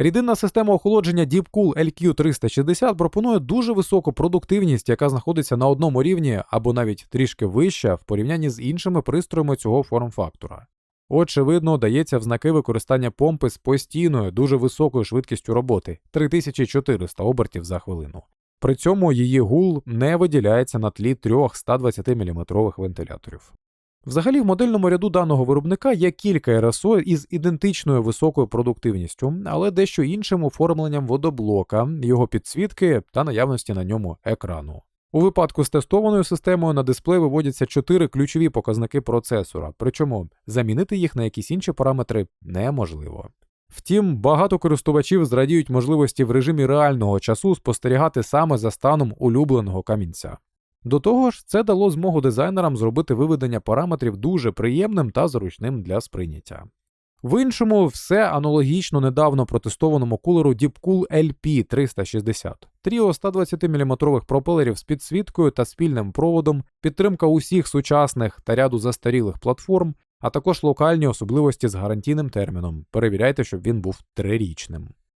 Рідинна система охолодження Deepcool LQ360 пропонує дуже високу продуктивність, яка знаходиться на одному рівні або навіть трішки вища в порівнянні з іншими пристроями цього форм-фактора. Очевидно, дається в знаки використання помпи з постійною дуже високою швидкістю роботи 3400 обертів за хвилину. При цьому її гул не виділяється на тлі трьох 120 мм вентиляторів. Взагалі, в модельному ряду даного виробника є кілька РСО із ідентичною високою продуктивністю, але дещо іншим оформленням водоблока, його підсвітки та наявності на ньому екрану. У випадку з тестованою системою на дисплей виводяться чотири ключові показники процесора, причому замінити їх на якісь інші параметри неможливо. Втім, багато користувачів зрадіють можливості в режимі реального часу спостерігати саме за станом улюбленого камінця. До того ж, це дало змогу дизайнерам зробити виведення параметрів дуже приємним та зручним для сприйняття. В іншому, все аналогічно недавно протестованому кулеру Deepcool LP360. Тріо 120 мм пропелерів з підсвіткою та спільним проводом, підтримка усіх сучасних та ряду застарілих платформ, а також локальні особливості з гарантійним терміном. Перевіряйте, щоб він був трирічним.